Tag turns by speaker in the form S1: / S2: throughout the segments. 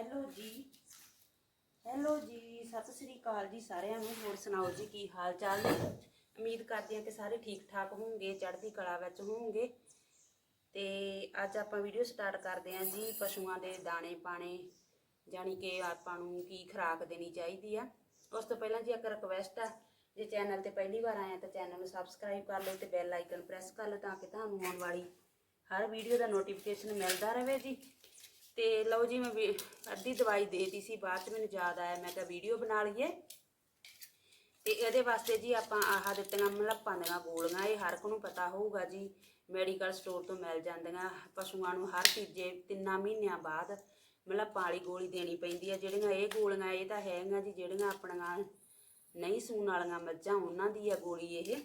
S1: Hello ਜੀ। Hello ਜੀ, ਸਤਿ ਸ੍ਰੀ ਅਕਾਲ ਜੀ ਸਾਰਿਆਂ ਨੂੰ। ਹੋਰ ਸੁਣਾਓ ਜੀ, ਕੀ ਹਾਲ ਚਾਲ ਨੇ? ਉਮੀਦ ਕਰਦੇ ਹਾਂ ਕਿ ਸਾਰੇ ਠੀਕ ਠਾਕ ਹੋਣਗੇ, ਚੜ੍ਹਦੀ ਕਲਾ ਵਿੱਚ ਹੋਣਗੇ। ਤੇ ਅੱਜ ਆਪਾਂ ਵੀਡੀਓ ਸਟਾਰਟ ਕਰਦੇ ਹਾਂ ਜੀ, ਪਸ਼ੂਆਂ ਦੇ ਦਾਣੇ ਪਾਣੇ। ਜਾਣੀ ਕਿ ਆਪਾਂ ਨੂੰ ਕੀ ਖੁਰਾਕ ਦੇਣੀ ਚਾਹੀਦੀ ਆ। ਉਸ ਤੋਂ ਪਹਿਲਾਂ ਜੀ ਇੱਕ ਰਿਕਵੈਸਟ ਆ, ਜੇ ਚੈਨਲ ਤੇ ਪਹਿਲੀ ਵਾਰ ਆਏ ਆ ਤਾਂ ਚੈਨਲ ਨੂੰ ਸਬਸਕ੍ਰਾਈਬ ਕਰ ਲਓ ਤੇ ਬੈਲ ਆਈਕਨ ਪ੍ਰੈਸ ਕਰ ਲਓ ਤਾਂ ਕਿ ਤੁਹਾਨੂੰ ਆਉਣ ਵਾਲੀ ਹਰ ਵੀਡੀਓ ਦਾ ਨੋਟੀਫਿਕੇਸ਼ਨ ਮਿਲਦਾ ਰਹੇ ਜੀ। ਤੇ ਲਓ ਜੀ ਮੈਂ ਵੀ- ਅੱਧੀ ਦਵਾਈ ਦੇਤੀ ਸੀ, ਬਾਅਦ ਚ ਮੈਨੂੰ ਯਾਦ ਆਇਆ, ਮੈਂ ਕਿਹਾ ਵੀਡੀਓ ਬਣਾ ਲਈਏ। ਤੇ ਇਹਦੇ ਵਾਸਤੇ ਜੀ ਆਪਾਂ ਆਹ ਦਿੱਤੀਆਂ ਮਲੱਪਾਂ ਦੀਆਂ ਗੋਲੀਆਂ, ਇਹ ਹਰ ਇੱਕ ਨੂੰ ਪਤਾ ਹੋਊਗਾ ਜੀ। ਮੈਡੀਕਲ ਸਟੋਰ ਤੋਂ ਮਿਲ ਜਾਂਦੀਆਂ, ਪਸ਼ੂਆਂ ਨੂੰ ਹਰ ਤੀਜੇ ਤਿੰਨਾਂ ਮਹੀਨਿਆਂ ਬਾਅਦ ਮਲੱਪਾਂ ਵਾਲੀ ਗੋਲੀ ਦੇਣੀ ਪੈਂਦੀ ਹੈ ਜਿਹੜੀਆਂ ਇਹ ਗੋਲੀਆਂ, ਇਹ ਤਾਂ ਹੈਗੀਆਂ ਜੀ, ਜਿਹੜੀਆਂ ਆਪਣੀਆਂ ਨਹੀਂ ਸੂਣ ਵਾਲੀਆਂ ਮੱਝਾਂ, ਉਹਨਾਂ ਦੀ ਆ ਗੋਲੀ ਇਹ।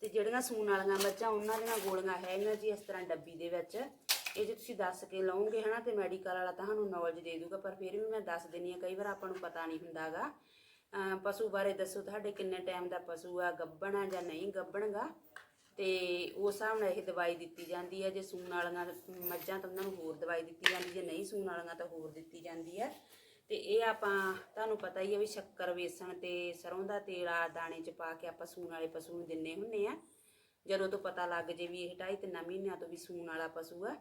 S1: ਤੇ ਜਿਹੜੀਆਂ ਸੂਣ ਵਾਲੀਆਂ ਮੱਝਾਂ, ਉਹਨਾਂ ਦੀਆਂ ਗੋਲੀਆਂ ਹੈਗੀਆਂ ਜੀ, ਇਸ ਤਰ੍ਹਾਂ ਡੱਬੀ ਦੇ ਵਿੱਚ। ਇਹ ਜੇ ਤੁਸੀਂ ਦੱਸ ਕੇ ਲਓਗੇ ਹਨਾ ਤੇ ਮੈਡੀਕਲ ਵਾਲਾ ਤੁਹਾਨੂੰ ਨੌਲੇਜ ਦੇ ਦੂਗਾ ਪਰ ਫਿਰ ਵੀ ਮੈਂ ਦੱਸ ਦਿੰਨੀ ਆ ਕਈ ਵਾਰ ਆਪਾਂ ਨੂੰ ਪਤਾ ਨਹੀਂ ਹੁੰਦਾਗਾ। ਅਮ ਪਸ਼ੂ ਬਾਰੇ ਦੱਸੋ ਤੁਹਾਡੇ ਕਿੰਨੇ ਟਾਈਮ ਦਾ ਪਸ਼ੂ ਆ, ਗੱਭਣ ਆ ਜਾਂ ਨਹੀਂ ਗੱਭਣਗਾ? ਤੇ ਉਸ ਹਿਸਾਬ ਨਾਲ ਇਹ ਦਵਾਈ ਦਿੱਤੀ ਜਾਂਦੀ ਹੈ ਜੇ ਸੂਣ ਵਾਲੀਆਂ ਮੱਝਾਂ ਤਾਂ ਉਹਨਾਂ ਨੂੰ ਹੋਰ ਦਵਾਈ ਦਿੱਤੀ ਜਾਂਦੀ, ਜੇ ਨਹੀਂ ਸੂਣ ਵਾਲੀਆਂ ਤਾਂ ਹੋਰ ਦਿੱਤੀ ਜਾਂਦੀ ਹੈ ਤੇ ਇਹ ਆਪਾਂ, ਤੁਹਾਨੂੰ ਪਤਾ ਹੀ ਹੈ ਵੀ ਸ਼ੱਕਰ, ਵੇਸਣ ਤੇ ਸਰੋਂ ਦਾ ਤੇਲ ਆ, ਦਾਣੇ ਚ ਪਾ ਕੇ ਆਪਾਂ ਸੂਣ ਵਾਲੇ ਪਸ਼ੂ ਨੂੰ ਦਿੰਨੇ ਹੁੰਨੇ ਆ। ਜਦੋਂ ਤੋਂ ਪਤਾ ਲੱਗ ਜੇ ਵੀ ਇਹ ਢਾਈ ਤਿੰਨ ਮਹੀਨਿਆਂ ਤੋਂ ਵੀ ਸੂਣ ਵਾਲਾ ਪਸ਼ੂ ਆ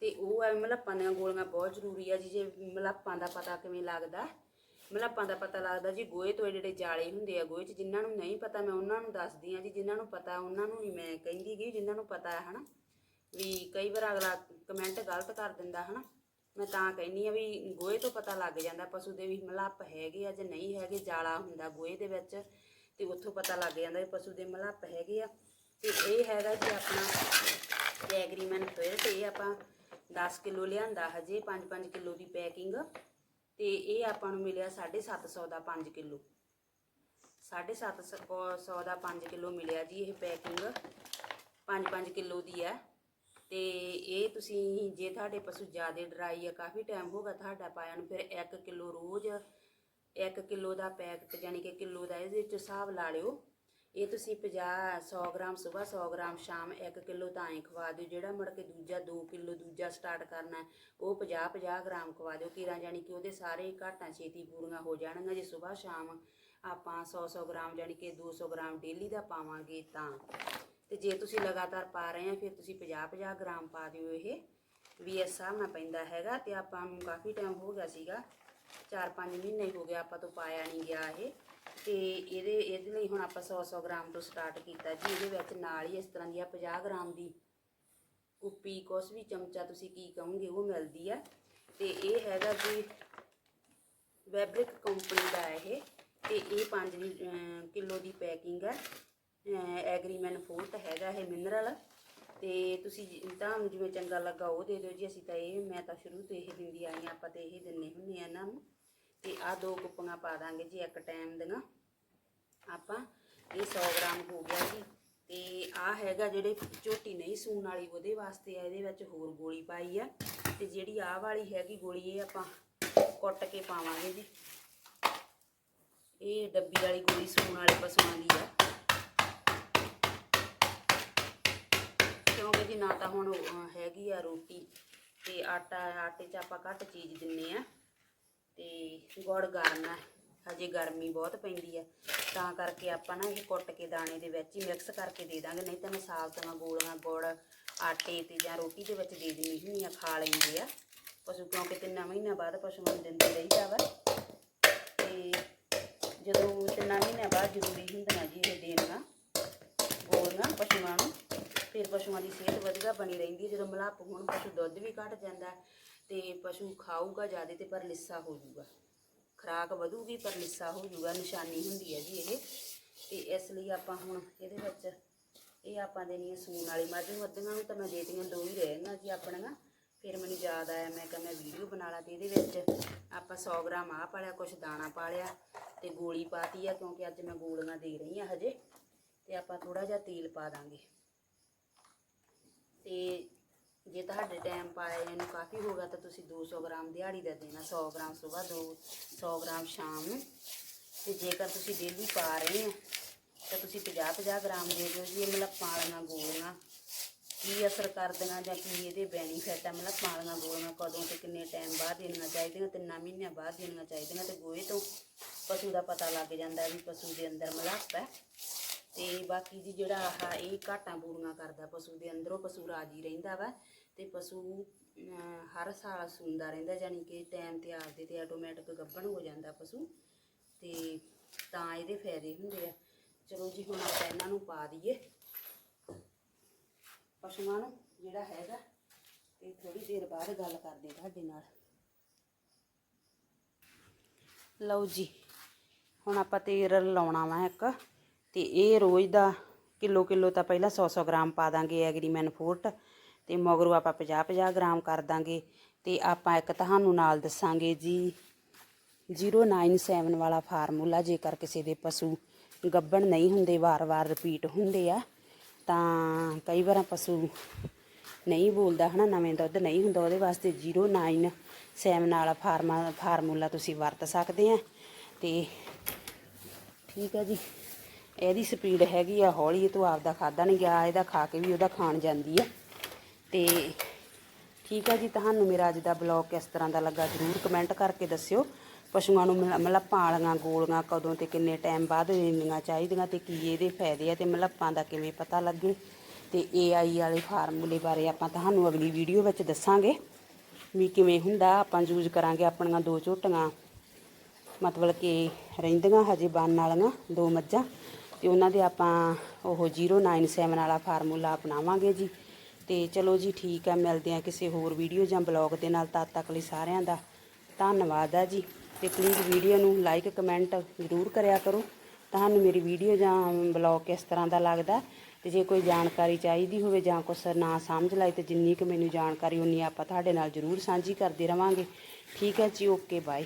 S1: ਤੇ ਉਹ ਐ ਮਲੱਪਾਂ ਦੀਆਂ ਗੋਲੀਆਂ ਬਹੁਤ ਜ਼ਰੂਰੀ ਆ ਜੀ, ਜੇ ਮਲੱਪਾਂ ਦਾ ਪਤਾ ਕਿਵੇਂ ਲੱਗਦਾ। ਮਲੱਪਾਂ ਦਾ ਪਤਾ ਲੱਗਦਾ ਜੀ, ਗੋਹੇ ਤੋਂ ਇਹ ਜਿਹੜੇ ਜਾਲੇ ਹੁੰਦੇ ਆ ਗੋਹੇ 'ਚ, ਜਿਨ੍ਹਾਂ ਨੂੰ ਨਹੀਂ ਪਤਾ ਮੈਂ ਉਹਨਾਂ ਨੂੰ ਦੱਸਦੀ ਆ ਜੀ, ਜਿਨ੍ਹਾਂ ਨੂੰ ਪਤਾ ਉਹਨਾਂ ਨੂੰ ਨਹੀਂ ਮੈਂ ਕਹਿੰਦੀ ਗਈ, ਜਿਨ੍ਹਾਂ ਨੂੰ ਪਤਾ ਹੈ ਹਨਾ। ਵੀ ਕਈ ਵਾਰ ਅਗਲਾ ਕਮੈਂਟ ਗਲਤ ਕਰ ਦਿੰਦਾ ਹਨਾ। ਮੈਂ ਤਾਂ ਕਹਿੰਨੀ ਆ ਵੀ ਗੋਹੇ ਤੋਂ ਪਤਾ ਲੱਗ ਜਾਂਦਾ, ਪਸ਼ੂ ਦੇ ਵੀ ਮਲੱਪ ਹੈਗੇ ਆ ਜਾਂ ਨਹੀਂ ਹੈਗੇ, ਜਾਲਾ ਹੁੰਦਾ ਗੋਹੇ ਦੇ ਵਿੱਚ ਤੇ ਉੱਥੋਂ ਪਤਾ ਲੱਗ ਜਾਂਦਾ ਵੀ ਪਸ਼ੂ ਦੇ ਮਲੱਪ ਹੈਗੇ ਆ। ਤੇ ਇਹ ਹੈਗਾ ਜੀ ਆਪਣਾ ਐਗਰੀਮੈਂਟ ਫਿਰ ਤੇ ਇਹ ਆਪਾਂ 10 ਕਿਲੋ ਲਿਆਂਦਾ ਹਜੇ 5-5 ਕਿਲੋ ਦੀ ਪੈਕਿੰਗ ਤੇ ਇਹ ਆਪਾਂ ਨੂੰ ਮਿਲਿਆ 750 ਦਾ 5 ਕਿਲੋ। 750 ਦਾ 5 ਕਿਲੋ ਮਿਲਿਆ ਜੀ ਇਹ ਪੈਕਿੰਗ 5-5 ਕਿਲੋ ਦੀ ਹੈ। ਤੇ ਇਹ ਤੁਸੀਂ ਜੇ ਤੁਹਾਡੇ ਪਸ਼ੂ ਜ਼ਿਆਦਾ ਡਰਾਈ ਆ, ਕਾਫੀ ਟਾਈਮ ਹੋ ਤੁਹਾਡਾ ਪਾਇਆ ਨੂੰ, ਫਿਰ 1 ਕਿਲੋ ਰੋਜ਼ 1 ਕਿਲੋ ਦਾ ਪੈਕਟ ਯਾਨੀ ਕਿ ਕਿਲੋ ਦਾ ਇਹਦੇ ਵਿੱਚ ਹਿਸਾਬ ਲਾ ਲਿਓ। ਇਹ ਤੁਸੀਂ 50 100 ਗ੍ਰਾਮ, ਸਵੇਰ 100 ਗ੍ਰਾਮ, ਸ਼ਾਮ 1 ਕਿਲੋ ਤਾਂ ਹੀ ਖਵਾ ਦਿਓ। ਜਿਹੜਾ ਮੁੜ ਕੇ ਦੂਜਾ 2 ਕਿਲੋ ਦੂਜਾ ਸਟਾਰਟ ਕਰਨਾ, ਉਹ 50 50 ਗ੍ਰਾਮ ਖਵਾ ਦਿਓ। ਕੀਰਾਂ ਜਾਨੀ ਕਿ ਉਹਦੇ ਸਾਰੇ ਘਾਟਾਂ ਛੇਤੀ ਪੂਰੀਆਂ ਹੋ ਜਾਣਗੀਆਂ। ਜੇ ਸਵੇਰ, ਸ਼ਾਮ ਆਪਾਂ 100 100 ਗ੍ਰਾਮ ਜਾਨੀ ਕਿ 200 ਗ੍ਰਾਮ ਡੇਲੀ ਦਾ ਪਾਵਾਂਗੇ ਤਾਂ। ਤੇ ਜੇ ਤੁਸੀਂ ਲਗਾਤਾਰ ਪਾ ਰਹੇ ਆ, ਫਿਰ ਤੁਸੀਂ 50 50 ਗ੍ਰਾਮ ਪਾ ਦਿਓ। ਇਹ ਵੀ ਇਸ ਹਿਸਾਬ ਨਾਲ ਪੈਂਦਾ ਹੈਗਾ ਤੇ ਆਪਾਂ ਨੂੰ ਕਾਫੀ ਟਾਈਮ ਹੋ ਗਿਆ ਸੀਗਾ। 4-5 ਮਹੀਨੇ ਹੋ ਗਿਆ ਆਪਾਂ ਤੋਂ ਪਾਇਆ ਨਹੀਂ ਗਿਆ ਇਹ। ਤੇ ਇਹਦੇ ਇਹਦੇ ਲਈ ਹੁਣ ਆਪਾਂ 100-100 ਗ੍ਰਾਮ ਤੋਂ ਸਟਾਰਟ ਕੀਤਾ ਜੀ। ਇਹਦੇ ਵਿੱਚ ਨਾਲ ਹੀ ਇਸ ਤਰ੍ਹਾਂ ਦੀ ਆ 50 ਗ੍ਰਾਮ ਦੀ ਕੁੱਪੀ, ਕੁਛ ਵੀ ਚਮਚਾ ਤੁਸੀਂ ਕੀ ਕਹੋਗੇ, ਉਹ ਮਿਲਦੀ ਆ। ਤੇ ਇਹ ਹੈਗਾ ਜੀ ਵੈਬਰਿਕ ਕੰਪਨੀ ਦਾ ਇਹ। ਤੇ ਇਹ 5 ਕਿਲੋ ਦੀ ਪੈਕਿੰਗ ਹੈ ਐਗਰੀਮੈਂਟ ਫੋਰਟ ਹੈਗਾ ਇਹ ਮਿਨਰਲ। ਤੇ ਤੁਸੀਂ ਜਿ- ਤੁਹਾਨੂੰ ਜਿਵੇਂ ਚੰਗਾ ਲੱਗਾ ਉਹ ਦੇ ਦਿਓ ਜੀ। ਅਸੀਂ ਤਾਂ ਇਹ, ਮੈਂ ਤਾਂ ਸ਼ੁਰੂ ਤੋਂ ਇਹ ਦਿੰਦੀ ਆਈ ਹਾਂ। ਆਪਾਂ ਤੇ ਇਹ ਦਿੰਨੇ ਹੁੰਨੇ ਆ ਇਹਨਾਂ ਨੂੰ। ਤੇ ਆ ਦੋ ਕੁੱਪੀਆਂ ਪਾ ਦਾਂਗੇ ਜੀ ਇੱਕ ਟਾਈਮ ਦੀਆਂ। ਆਪਾਂ ਇਹ 100 ਗ੍ਰਾਮ ਹੋ ਗਿਆ ਜੀ। ਤੇ ਆ ਹੈਗਾ ਜਿਹੜੇ ਝੋਟੀ ਨਹੀਂ ਸੂਣ ਵਾਲੀ, ਉਹਦੇ ਵਾਸਤੇ ਆ, ਇਹਦੇ ਵਿੱਚ ਹੋਰ ਗੋਲੀ ਪਾਈ ਆ। ਤੇ ਜਿਹੜੀ ਆਹ ਵਾਲੀ ਹੈਗੀ ਗੋਲੀ, ਇਹ ਆਪਾਂ ਕੁੱਟ ਕੇ ਪਾਵਾਂਗੇ ਜੀ। ਇਹ ਡੱਬੀ ਵਾਲੀ ਗੋਲੀ ਸੂਣ ਵਾਲੇ ਪਸ਼ੂਆਂ ਦੀ ਆ। ਕਿਉਂਕਿ ਜੀ ਨਾ ਤਾਂ ਹੁਣ ਹੈਗੀ ਆ ਰੋਟੀ, ਤੇ ਆਟਾ, ਆਟੇ 'ਚ ਆਪਾਂ ਘੱਟ ਚੀਜ਼ ਦਿੰਨੇ ਆ। ਤੇ ਗੁੜ ਗਰਮ ਹੈ। ਹਜੇ ਗਰਮੀ ਬਹੁਤ ਪੈਂਦੀ ਹੈ। ਤਾਂ ਕਰਕੇ ਆਪਾਂ ਨਾ ਇਹ ਕੁੱਟ ਕੇ ਦਾਣੇ ਦੇ ਵਿੱਚ ਹੀ ਮਿਕਸ ਕਰਕੇ ਦੇ ਦਾਂਗੇ। ਨਹੀਂ ਤਾਂ ਮੈਂ ਸਾਬਤੀਆਂ ਗੋਲੀਆਂ ਗੁੜ, ਆਟੇ ਤੇ ਜਾਂ ਰੋਟੀ ਦੇ ਵਿੱਚ ਦੇ ਦਿੰਦੀ ਹੁੰਦੀ ਆ ਖਾ ਲੈਂਦੇ ਆ। ਪਸ਼ੂ ਕਿਉਂਕਿ ਤਿੰਨਾਂ ਮਹੀਨਿਆਂ ਬਾਅਦ ਪਸ਼ੂਆਂ ਨੂੰ ਦਿੰਦੇ ਰਹੀਦਾ ਵਾ। ਤੇ ਜਦੋਂ ਤਿੰਨਾਂ ਮਹੀਨਿਆਂ ਬਾਅਦ ਜ਼ਰੂਰੀ ਹੁੰਦੀਆਂ ਜੀ ਇਹ ਦੇਣਾ ਗੋਲੀਆਂ ਪਸ਼ੂਆਂ ਨੂੰ। ਫਿਰ ਪਸ਼ੂਆਂ ਦੀ ਸਿਹਤ ਵਧੀਆ ਬਣੀ ਰਹਿੰਦੀ ਹੈ। ਜਦੋਂ ਮਲਾਪ ਹੋਣ, ਪਸ਼ੂ ਦੁੱਧ ਵੀ ਘਟ ਜਾਂਦਾ ਤੇ ਪਸ਼ੂ ਖਾਊਗਾ ਜ਼ਿਆਦਾ ਤੇ ਪਰ ਲਿੱਸਾ ਹੋ ਜਾਊਗਾ। ਖਰਾਕ ਵਧੂਗੀ ਪਰ ਲਿੱਸਾ ਹੋ ਜਾਊਗਾ, ਨਿਸ਼ਾਨੀ ਹੁੰਦੀ ਹੈ ਜੀ ਇਹ। ਤੇ ਇਸ ਲਈ ਆਪਾਂ ਹੁਣ ਇਹਦੇ ਵਿੱਚ ਇਹ ਆਪਾਂ ਦੇਣੀ ਹੈ ਸੂਣ ਵਾਲੀ ਮੱਝ ਨੂੰ ਅੱਧੀਆਂ ਨੂੰ ਤਾਂ ਮੈਂ ਦੇਤੀਆਂ ਦੋ ਹੀ ਰਹਿਣਗੀਆਂ ਜੀ ਆਪਣੀਆਂ। ਫਿਰ ਮੈਨੂੰ ਯਾਦ ਆਇਆ ਮੈਂ ਕਿਹਾ ਮੈਂ ਵੀਡੀਓ ਬਣਾ ਲਾ ਤੇ ਇਹਦੇ ਵਿੱਚ ਆਪਾਂ 100 ਗ੍ਰਾਮ ਆਹ ਪਾ ਲਿਆ ਕੁਛ ਦਾਣਾ ਪਾ ਲਿਆ ਤੇ ਗੋਲੀ ਪਾਤੀ ਆ ਕਿਉਂਕਿ ਅੱਜ ਮੈਂ ਗੋਲੀਆਂ ਦੇ ਰਹੀ ਆ ਹਜੇ। ਤੇ ਆਪਾਂ ਥੋੜਾ ਜਿਹਾ ਤੇਲ ਪਾ ਦਾਂਗੇ। ਤੇ ਜੇ ਤੁਹਾਡੇ ਟਾਈਮ ਪਾਏ ਇਹਨੂੰ ਕਾਫੀ ਹੋ ਤਾਂ ਤੁਸੀਂ 200 ਗ੍ਰਾਮ ਦਿਹਾੜੀ ਦਾ ਦੇਣਾ 100 ਗ੍ਰਾਮ ਸਵੇਰ ਦੋ 100 ਗ੍ਰਾਮ ਸ਼ਾਮ ਨੂੰ। ਤੇ ਜੇਕਰ ਤੁਸੀਂ ਡੇਲੀ ਪਾ ਰਹੇ ਹੋ, ਤਾਂ ਤੁਸੀਂ 50 50 ਗ੍ਰਾਮ ਦੇ ਦਿਓ ਜੀ, ਇਹ ਮਲੱਪਾਂ ਵਾਲੀਆਂ ਗੋਲੀਆਂ ਕੀ ਅਸਰ ਕਰਦੀਆਂ ਜਾਂ ਕੀ ਇਹਦੇ ਬੈਨੀਫਿਟ ਆ? ਮਲੱਪਾਂ ਪਾਲੀਆਂ ਗੋਲੀਆਂ ਕਦੋਂ ਤੇ ਕਿੰਨੇ ਟਾਈਮ ਬਾਅਦ ਦੇਣੀਆਂ ਚਾਹੀਦੀਆਂ, ਤਿੰਨਾਂ ਮਹੀਨਿਆਂ ਬਾਅਦ ਦੇਣੀਆਂ ਚਾਹੀਦੀਆਂ ਤੇ ਗੋਹੇ ਤੋਂ ਪਸ਼ੂ ਦਾ ਪਤਾ ਲੱਗ ਜਾਂਦਾ ਵੀ ਪਸ਼ੂ ਦੇ ਅੰਦਰ ਮਲੱਪ ਹੈ। ਤੇ ਬਾਕੀ ਜੀ ਜਿਹੜਾ ਆਹ ਇਹ ਘਾਟਾਂ ਪੂਰੀਆਂ ਕਰਦਾ, ਪਸ਼ੂ ਦੇ ਅੰਦਰੋਂ ਪਸ਼ੂ ਰਾਜੀ ਰਹਿੰਦਾ ਵਾ। ਤੇ ਪਸ਼ੂ ਅਮ, ਹਰ ਸਾਲ ਸੂੰਦਾ ਰਹਿੰਦਾ ਯਾਨੀ ਕਿ ਟਾਈਮ ਤੇ ਆਪਦੇ ਤੇ ਆਟੋਮੈਟਿਕ ਗੱਭਣ ਹੋ ਜਾਂਦਾ ਪਸ਼ੂ ਤੇ ਤਾਂ ਇਹਦੇ ਫਾਇਦੇ ਹੁੰਦੇ ਆ। ਚਲੋ ਜੀ ਹੁਣ ਆਪਾਂ ਇਹਨਾਂ ਨੂੰ ਪਾ ਦਈਏ। ਪਸ਼ੂਆਂ ਨੂੰ ਜਿਹੜਾ ਹੈਗਾ ਤੇ ਥੋੜੀ ਦੇਰ ਬਾਅਦ ਗੱਲ ਕਰਦੇ ਤੁਹਾਡੇ ਨਾਲ। ਲਓ ਜੀ ਹੁਣ ਆਪਾਂ ਤੇਲ ਲਾਉਣਾ ਵਾ ਇੱਕ ਤੇ ਇਹ ਰੋਜ਼ ਦਾ ਕਿਲੋ ਕਿਲੋ ਤਾਂ ਪਹਿਲਾਂ 100 100 ਗ੍ਰਾਮ ਪਾ ਦਾਂਗੇ ਐਗਰੀਮੈਨ ਫੋਰਟ ਤੇ ਮਗਰੋਂ ਆਪਾਂ 50 50 ਗ੍ਰਾਮ ਕਰ ਦਾਂਗੇ ਤੇ ਆਪਾਂ ਇੱਕ ਤੁਹਾਨੂੰ ਨਾਲ ਦੱਸਾਂਗੇ ਜੀ। 097 ਵਾਲਾ ਫਾਰਮੂਲਾ, ਜੇਕਰ ਕਿਸੇ ਦੇ ਪਸ਼ੂ ਗੱਬਣ ਨਹੀਂ ਹੁੰਦੇ, ਵਾਰ-ਵਾਰ ਰਿਪੀਟ ਹੁੰਦੇ ਆ, ਤਾਂ ਕਈ ਵਾਰ ਪਸ਼ੂ ਨਹੀਂ ਬੋਲਦਾ, ਹਨਾ, ਨਵੇਂ ਦੁੱਧ ਨਹੀਂ ਹੁੰਦਾ, ਉਹਦੇ ਵਾਸਤੇ 097 ਵਾਲਾ ਫਾਰਮਾ, ਫਾਰਮੂਲਾ ਤੁਸੀਂ ਵਰਤ ਸਕਦੇ ਆ। ਤੇ ਠੀਕ ਹੈ ਜੀ। ਇਹਦੀ ਸਪੀਡ ਹੈਗੀ ਆ ਹੌਲੀ, ਇਹ ਤੋਂ ਆਪਦਾ ਖਾਦਾ ਨਹੀਂ ਗਿਆ, ਇਹਦਾ ਖਾ ਕੇ ਵੀ ਉਹਦਾ ਖਾਣ ਜਾਂਦੀ ਆ। ਤੇ ਠੀਕ ਹੈ ਜੀ, ਤੁਹਾਨੂੰ ਮੇਰਾ ਅੱਜ ਦਾ ਬਲੌਗ ਕਿਸ ਤਰ੍ਹਾਂ ਦਾ ਲੱਗਾ ਜਰੂਰ ਕਮੈਂਟ ਕਰਕੇ ਦੱਸਿਓ। ਪਸ਼ੂਆਂ ਨੂੰ ਮਤਲਬ ਮਲੱਪਾਂ ਵਾਲੀਆਂ ਗੋਲੀਆਂ ਕਦੋਂ ਤੇ ਕਿੰਨੇ ਟਾਈਮ ਬਾਅਦ ਦੇਣੀਆਂ ਚਾਹੀਦੀਆਂ ਤੇ ਕੀ ਇਹਦੇ ਫਾਇਦੇ ਆ ਤੇ ਮਲੱਪਾਂ ਦਾ ਕਿਵੇਂ ਪਤਾ ਲੱਗੇ। ਤੇ AI ਵਾਲੇ ਫਾਰਮੂਲੇ ਬਾਰੇ ਆਪਾਂ ਤੁਹਾਨੂੰ ਅਗਲੀ ਵੀਡੀਓ ਵਿੱਚ ਦੱਸਾਂਗੇ ਵੀ ਕਿਵੇਂ ਹੁੰਦਾ, ਆਪਾਂ ਯੂਜ਼ ਕਰਾਂਗੇ ਆਪਣੀਆਂ ਦੋ ਝੋਟੀਆਂ। ਮਤਲਬ ਕਿ ਰਹਿੰਦੀਆਂ ਹਜੇ ਬੰਨ ਵਾਲੀਆਂ ਦੋ ਮੱਝਾਂ ਤੇ ਉਹਨਾਂ ਦੇ ਆਪਾਂ ਉਹ 097 ਵਾਲਾ ਫਾਰਮੂਲਾ ਅਪਣਾਵਾਂਗੇ ਜੀ। ਤੇ ਚਲੋ ਜੀ ਠੀਕ ਆ, ਮਿਲਦੇ ਆ ਕਿਸੇ ਹੋਰ ਵੀਡੀਓ ਜਾਂ ਬਲੌਗ ਦੇ ਨਾਲ। ਤਦ ਤੱਕ ਲਈ ਸਾਰਿਆਂ ਦਾ ਧੰਨਵਾਦ ਆ ਜੀ। ਤੇ ਪਲੀਜ਼ ਵੀਡੀਓ ਨੂੰ ਲਾਈਕ ਕਮੈਂਟ ਜ਼ਰੂਰ ਕਰਿਆ ਕਰੋ। ਤੁਹਾਨੂੰ ਮੇਰੀ ਵੀਡੀਓ ਜਾਂ ਬਲੌਗ ਕਿਸ ਤਰ੍ਹਾਂ ਦਾ ਲੱਗਦਾ, ਤੇ ਜੇ ਕੋਈ ਜਾਣਕਾਰੀ ਚਾਹੀਦੀ ਹੋਵੇ ਜਾਂ ਕੁਛ ਨਾ ਸਮਝ ਲਾਈ, ਤੇ ਜਿੰਨੀ ਕੁ ਮੈਨੂੰ ਜਾਣਕਾਰੀ, ਉਨੀ ਆਪਾਂ ਤੁਹਾਡੇ ਨਾਲ ਜ਼ਰੂਰ ਸਾਂਝੀ ਕਰਦੇ ਰਵਾਂਗੇ। ਠੀਕ ਹੈ ਜੀ ਓਕੇ ਬਾਏ